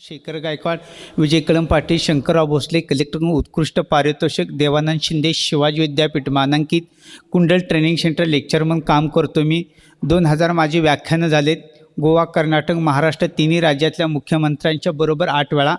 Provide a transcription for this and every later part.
शेखर गायकवाड विजय कलम पाटील शंकरराव भोसले कलेक्टर उत्कृष्ट पारितोषिक देवानंद शिंदे शिवाजी विद्यापीठ मानांकित कुंडल ट्रेनिंग सेंटर लेक्चर म्हणून काम करतो मी. दोन हजार माझी व्याख्यानं झालेत. गोवा कर्नाटक महाराष्ट्र तिन्ही राज्यातल्या मुख्यमंत्र्यांच्या बरोबर आठ वेळा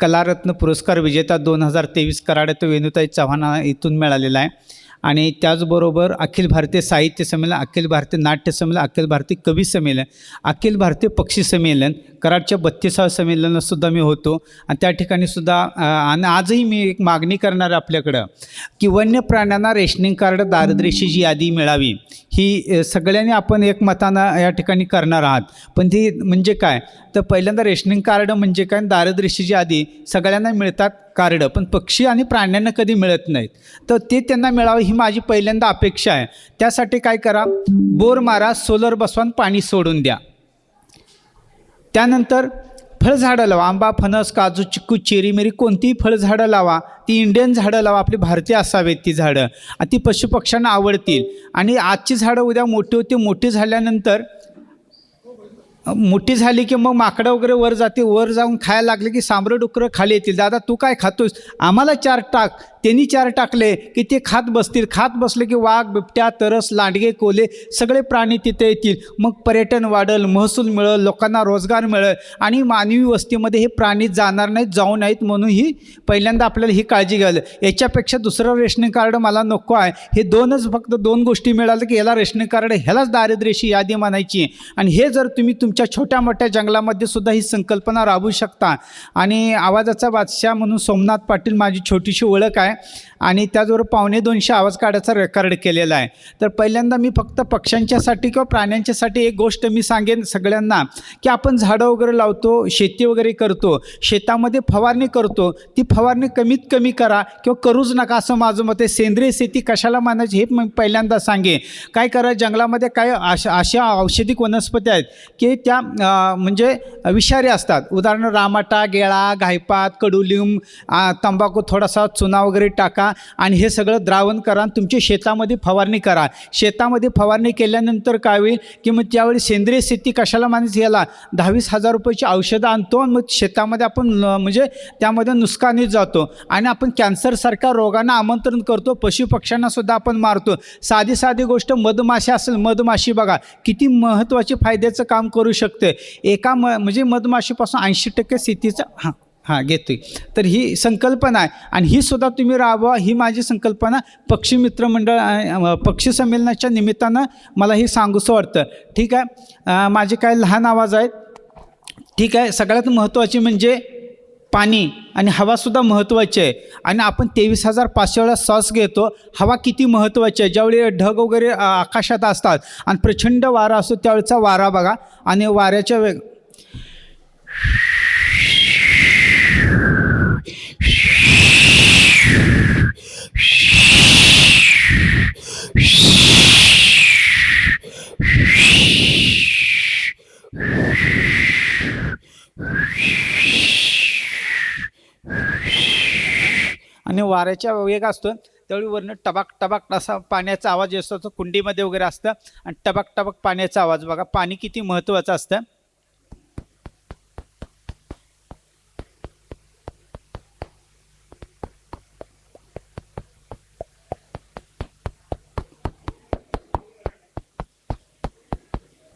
कलारत्न पुरस्कार विजेता दोन हजार तेवीस कराडे वेणुताई चव्हाण इथून मिळालेला आहे. आणि त्याचबरोबर अखिल भारतीय साहित्य संमेलन अखिल भारतीय नाट्य संमेलन अखिल भारतीय कवी संमेलन अखिल भारतीय पक्षी संमेलन कराडच्या बत्तीसाव्या संमेलनातसुद्धा मी होतो. आणि त्या ठिकाणी सुद्धा आणि आजही मी एक मागणी करणार आहे आपल्याकडं की वन्य प्राण्यांना रेशनिंग कार्ड दारिद्र्याची यादी मिळावी. ही सगळ्यांनी आपण एकमतानं या ठिकाणी करणार आहात. पण ती म्हणजे काय? तर पहिल्यांदा रेशनिंग कार्ड म्हणजे काय? दारिद्र्याची यादी सगळ्यांना मिळतात कार्ड पण पक्षी आणि प्राण्यांना कधी मिळत नाहीत. तर ते त्यांना मिळावं ही माझी पहिल्यांदा अपेक्षा आहे. त्यासाठी काय करा बोर मारा सोलर बसवान पाणी सोडून द्या. त्यानंतर फळझाडं लावा आंबा फणस काजू चिक्कू चेरी मेरी कोणतीही फळझाडं लावा. ती इंडियन झाडं लावा आपली भारतीय असावेत ती झाडं. ती पशुपक्ष्यांना आवडतील. आणि आजची झाडं उद्या मोठी होती मोठी झाल्यानंतर मोठी झाली की मग माकडं वगैरे वर जाते वर जाऊन खायला लागले की सांबरं डुकरं खाली येतील. दादा तू काय खातोस आम्हाला चार टाक. त्यांनी चार टाकले की ते खात बसतील. खात बसले की वाघ बिबट्या तरस लांडगे कोले सगळे प्राणी तिथे येतील. मग पर्यटन वाढेल महसूल मिळेल लोकांना रोजगार मिळेल आणि मानवी वस्तीमध्ये हे प्राणी जाणार नाहीत जाऊ नाहीत म्हणून ही पहिल्यांदा आपल्याला ही काळजी घ्यायला याच्यापेक्षा दुसरं रेशनिंग कार्ड मला नको आहे. हे दोनच फक्त दोन गोष्टी मिळाल्या की याला रेशनिंग कार्ड ह्यालाच दारिद्र्यशी यादी म्हणायची आणि हे जर तुम्ही तुमच्या छोट्या मोठ्या जंगलामध्ये सुद्धा ही संकल्पना राबवू शकता. आणि आवाजाचा बादशाह म्हणून सोमनाथ पाटील माझी छोटीशी ओळख आहे. आणि त्याचबरोबर पावणे दोनशे आवाज काढायचा रेकॉर्ड केलेला आहे. तर पहिल्यांदा मी फक्त पक्ष्यांच्यासाठी किंवा प्राण्यांच्यासाठी एक गोष्ट मी सांगेन सगळ्यांना की आपण झाडं वगैरे लावतो शेती वगैरे करतो शेतामध्ये फवारणी करतो ती फवारणी कमीत कमी करा किंवा करूच नका असं माझं मत आहे. सेंद्रिय शेती कशाला मानायची हे मी पहिल्यांदा सांगे काय करा जंगलामध्ये काय अशा अशा औषधिक वनस्पती आहेत की त्या म्हणजे विषारी असतात. उदाहरण रामाटा गेळा घायपात कडुलिंब तंबाखू थोडासा चुना वगैरे टाका आणि हे सगळं द्रावण करा आणि तुमच्या शेतामध्ये फवारणी करा. शेतामध्ये फवारणी केल्यानंतर काय होईल की मग त्यावेळी सेंद्रिय शेती कशाला माणूस याला? दहावीस हजार रुपयाची औषधं आणतो आणि मग शेतामध्ये आपण म्हणजे त्यामध्ये नुकसानीत जातो. आणि आपण कॅन्सरसारख्या रोगांना आमंत्रण करतो पशुपक्ष्यांनासुद्धा आपण मारतो. साधी साधी गोष्ट मधमाशी असेल मधमाशी बघा किती महत्त्वाचे फायद्याचं काम करू शकते. एका म म्हणजे मधमाशीपासून ऐंशी टक्के शेतीचं हां. हां घेतोय. तर ही संकल्पना आहे. आणि ही सुद्धा तुम्ही राबवा ही माझी संकल्पना पक्षी मित्र मंडळ पक्षी संमेलनाच्या निमित्तानं मला हे सांगूसं वाटतं. ठीक आहे? माझे काय लहान आवाज आहेत. ठीक आहे? सगळ्यात महत्त्वाची म्हणजे पाणी आणि हवासुद्धा महत्त्वाची आहे. आणि आपण तेवीस हजार पाचशे वेळा श्वास घेतो हवा किती महत्त्वाची आहे? ज्यावेळी ढग वगैरे आकाशात असतात आणि प्रचंड वारा असतो त्यावेळेचा वारा बघा. आणि वाऱ्याच्या वेग आणि वाऱ्याच्या वेग असतो. त्यावेळी वरनं टबाक टबाक असा पाण्याचा आवाज असतो. तो कुंडीमध्ये वगैरे असतं. आणि टबाक टबाक पाण्याचा आवाज. बघा पाणी किती महत्त्वाचं असतं.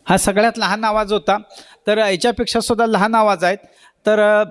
हा सगळ्यात लहान आवाज होता. तर याच्यापेक्षा सुद्धा लहान आवाज आहेत. तर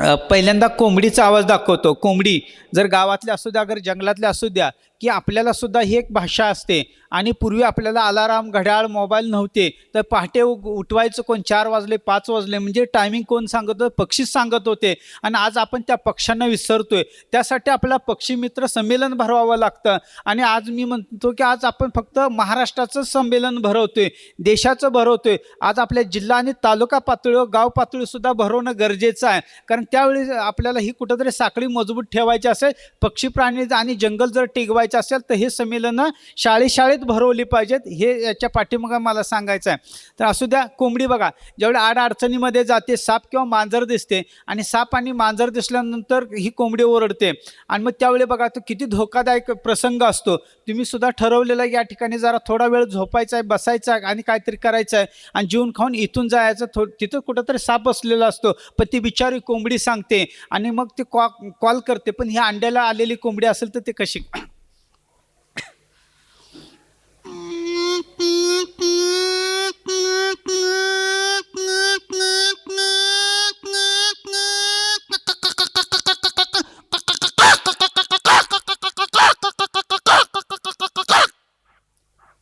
पहिल्यांदा कोंबडीचा आवाज दाखवतो. कोंबडी जर गावातले असू द्या अगर जंगलातले असू द्या की आपल्याला सुद्धा ही एक भाषा असते. आणि पूर्वी आपल्याला अलाराम घड्याळ मोबाईल नव्हते. तर पहाटे उठवायचं कोण? चार वाजले पाच वाजले. म्हणजे टायमिंग कोण सांगत होतं? पक्षीच सांगत होते. आणि आज आपण त्या पक्ष्यांना विसरतोय. त्यासाठी आपल्याला पक्षी मित्र संमेलन भरवावं लागतं. आणि आज मी म्हणतो की आज आपण फक्त महाराष्ट्राचं संमेलन भरवतोय. देशाचं भरवतोय. आज आपल्या जिल्हा आणि तालुका पातळीवर गाव पातळीसुद्धा भरवणं गरजेचं आहे. कारण कारण त्यावेळी आपल्याला ही कुठंतरी साखळी मजबूत ठेवायची असेल पक्षी प्राणी आणि जंगल जर टिकवायचं असेल तर हे संमेलनं शाळे शाळेत भरवली पाहिजेत. हे याच्या पाठीमागं मला सांगायचं आहे. तर असू द्या कोंबडी बघा. जेवढ्या आड अडचणीमध्ये जाते साप किंवा मांजर दिसते आणि साप आणि मांजर दिसल्यानंतर ही कोंबडी ओरडते. आणि मग त्यावेळी बघा तो किती धोकादायक प्रसंग असतो. तुम्ही सुद्धा ठरवलेला या ठिकाणी जरा थोडा वेळ झोपायचा आहे बसायचा आहे आणि काहीतरी करायचं आहे. आणि जीवन खाऊन इथून जायचं थो तिथं कुठंतरी साप बसलेला असतो. पण ती बिचारी कोंबडी कोंबडी सांगते आणि मग ती कॉ कॉल करते. पण ह्या अंड्याला आलेली कोंबडी असेल तर ते कशी?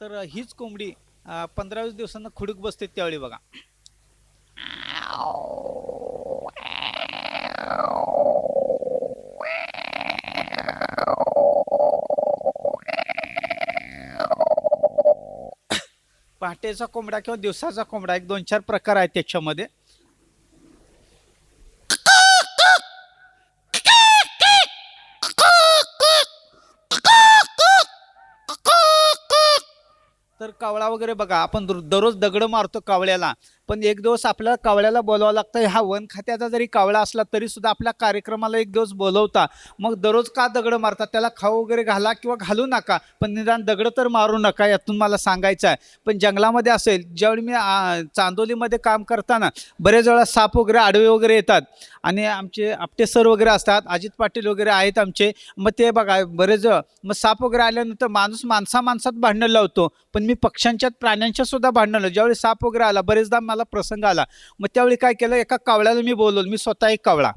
तर हीच कोंबडी पंधरावीस दिवसांना खुडूक बसते त्यावेळी बघा. पहाटेचा कोंबडा किंवा दिवसाचा कोंबडा एक दोन चार प्रकार आहेत त्याच्यामध्ये. तर कावळा वगैरे बघा आपण दर- दररोज दगड मारतो कावळ्याला. पण एक दिवस आपल्याला कावळ्याला बोलावं लागतं हा वन खात्याचा जरी कावळा असला तरी सुद्धा आपल्या कार्यक्रमाला एक दिवस बोलवता. मग दररोज का दगड मारतात? त्याला खाऊ वगैरे घाला किंवा घालू नका. पण निदान दगड तर मारू नका यातून मला सांगायचं आहे. पण जंगलामध्ये असेल ज्यावेळी मी आ, चांदोलीमध्ये काम करताना बरेच वेळा साप वगैरे आडवे वगैरे येतात. आणि आमचे आपटे सर वगैरे असतात अजित पाटील वगैरे आहेत आमचे. मग ते बघा बरेच मग साप वगैरे आल्यानंतर माणूस माणसा माणसात भांडणं लावतो. पण मी पक्ष्यांच्यात प्राण्यांच्या सुद्धा भांडणं ज्यावेळी साप वगैरे आला बरेचदा मला प्रसंग आला. मग त्यावेळी काय केलं एका कावळ्याला मी बोलवलं. मी स्वतः एक कावळा.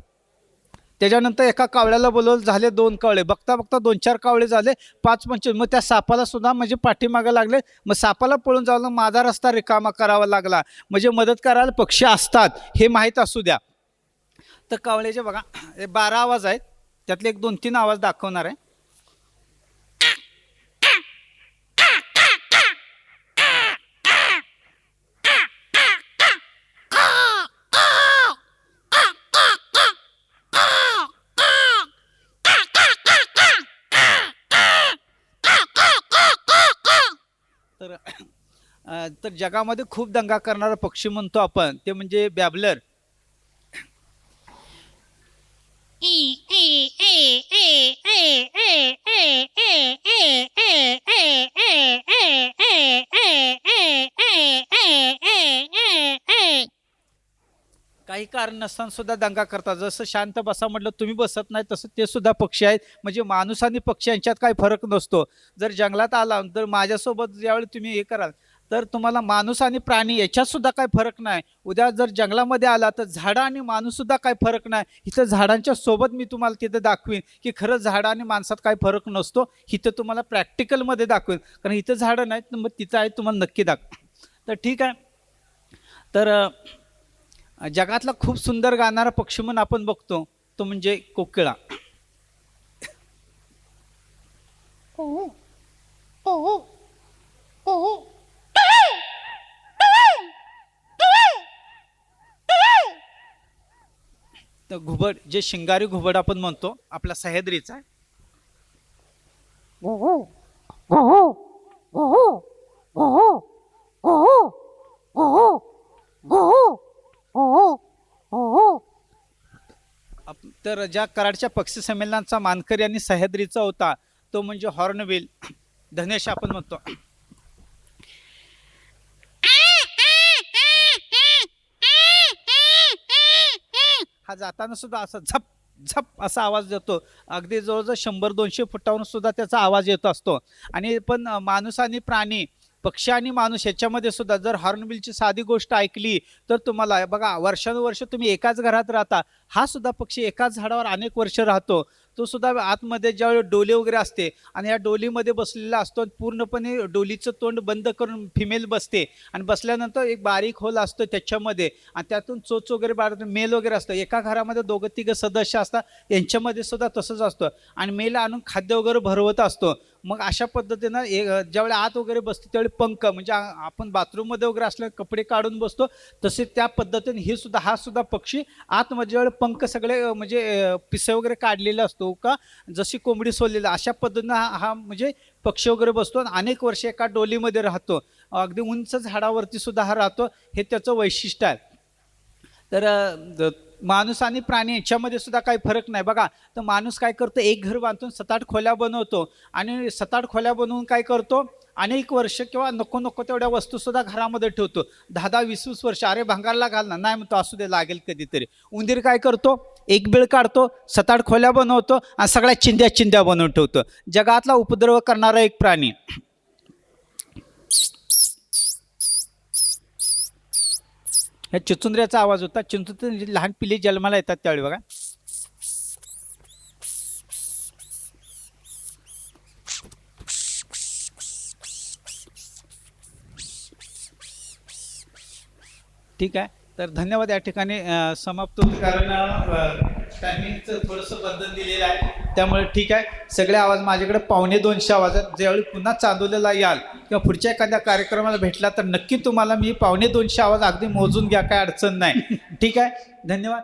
त्याच्यानंतर एका कावळ्याला बोलवलं झाले दोन कावळे. बघता बघता दोन चार कावळे झाले पाच पंचवीस. मग त्या सापाला सुद्धा म्हणजे पाठीमागं लागले. मग सापाला पळून जावं माझा रस्ता रिकामा करावा लागला. म्हणजे मदत करायला पक्षी असतात हे माहीत असू द्या. तर कावळ्याचे बघा हे बारा आवाज आहेत. त्यातले एक दोन तीन आवाज दाखवणार आहे. तर तर जगामध्ये खूप दंगा करणारा पक्षी म्हणतो आपण ते म्हणजे बॅबलर काही कारण नसताना सुद्धा दंगा करतात. जसं शांत बसा म्हटलं तुम्ही बसत नाही तसं ते सुद्धा पक्षी आहेत. म्हणजे माणूस आणि पक्षी यांच्यात काही फरक नसतो. जर जंगलात आला तर माझ्यासोबत ज्यावेळी तुम्ही हे कराल तर तुम्हाला माणूस आणि प्राणी याच्यात सुद्धा काही फरक नाही. उद्या जर जंगलामध्ये आला तर झाडं आणि माणूस सुद्धा काही फरक नाही. इथं झाडांच्या सोबत मी तुम्हाला तिथं दाखवीन की खरंच झाडं आणि माणसात काही फरक नसतो. इथं तुम्हाला प्रॅक्टिकलमध्ये दाखवेन. कारण इथं झाडं नाहीत मग तिथं आहे तुम्हाला नक्की दाखव तर ठीक आहे. तर जगातला खूप सुंदर गाणारा पक्षी म्हणून आपण बघतो तो म्हणजे कोकिळा तर घुबड जे शिंगारी घुबड आपण म्हणतो आपला सह्याद्रीचा आहे आप- तर ज्या कराडच्या पक्षी संमेलनाचा मानकरी आणि सह्याद्रीचा होता तो म्हणजे हॉर्नबिल. धनेश आपण म्हणतो. हा जाताना सुद्धा असा झप झप असा आवाज देतो अगदी जवळजवळ शंभर दोनशे फुटावरून सुद्धा त्याचा आवाज येत असतो. आणि पण अं, माणूस आणि प्राणी पक्षी आणि माणूस याच्यामध्ये सुद्धा जर हॉर्नबिलची साधी गोष्ट ऐकली तर तुम्हाला बघा वर्षानुवर्ष तुम्ही एकाच घरात राहता हा सुद्धा पक्षी एकाच झाडावर अनेक वर्ष राहतो. तो सुद्धा आतमध्ये ज्यावेळी डोली वगैरे असते आणि या डोलीमध्ये बसलेला असतो आणि पूर्णपणे डोलीचं तोंड बंद करून फिमेल बसते आणि बसल्यानंतर एक बारीक होल असतो त्याच्यामध्ये आणि त्यातून चोच वगैरे बाहेर मेल वगैरे असतं. एका घरामध्ये दोघं तिघं सदस्य असतात. यांच्यामध्ये सुद्धा तसंच असतं. आणि मेल आणून खाद्य वगैरे भरवत असतो. मग अशा पद्धतीनं ए ज्यावेळी आत वगैरे बसते त्यावेळी पंख म्हणजे आपण बाथरूममध्ये वगैरे असल्या कपडे काढून बसतो तसे त्या पद्धतीने हे सुद्धा हा सुद्धा पक्षी आतमध्ये ज्यावेळी पंख सगळे म्हणजे पिसे वगैरे काढलेले असतो का? जशी कोंबडी सोडलेली अशा पद्धतीनं हा हा म्हणजे पक्षी वगैरे बसतो आणि अनेक वर्ष एका डोलीमध्ये राहतो. अगदी उंच झाडावरती सुद्धा हा राहतो. हे त्याचं वैशिष्ट्य आहे. तर माणूस आणि प्राणी याच्यामध्ये सुद्धा काही फरक नाही. बघा तर माणूस काय करतो? एक घर बांधून सताट खोल्या बनवतो आणि सताट खोल्या बनवून काय करतो? अनेक वर्ष किंवा नको नको तेवढ्या वस्तूसुद्धा घरामध्ये ठेवतो. दहा दहा वीस वीस वर्ष अरे भंगारला घाल ना. नाही म्हणतो असू दे लागेल कधीतरी. उंदीर काय करतो? एक बिळ काढतो सताट खोल्या बनवतो आणि सगळ्या चिंध्या चिंध्या बनवून ठेवतो. जगातला उपद्रव करणारा एक प्राणी. ह्या चिचुंद्र्याचा आवाज होता. चिंचुंद्री लहान पिल्ली जन्माला येतात त्यावेळी बघा. ठीक आहे? तर धन्यवाद या ठिकाणी समाप्त होतो. कारण टायमिंगचं थोडंसं बंधन दिलेलं आहे. त्यामुळे ठीक आहे. सगळे आवाज माझ्याकडे पावणे दोनशे आवाज आहेत. ज्यावेळी पुन्हा चांदोलीला याल किंवा पुढच्या एखाद्या कार्यक्रमाला भेटला तर नक्की तुम्हाला मी पावणे दोनशे आवाज अगदी मोजून घ्या. काय अडचण नाही. ठीक आहे. धन्यवाद.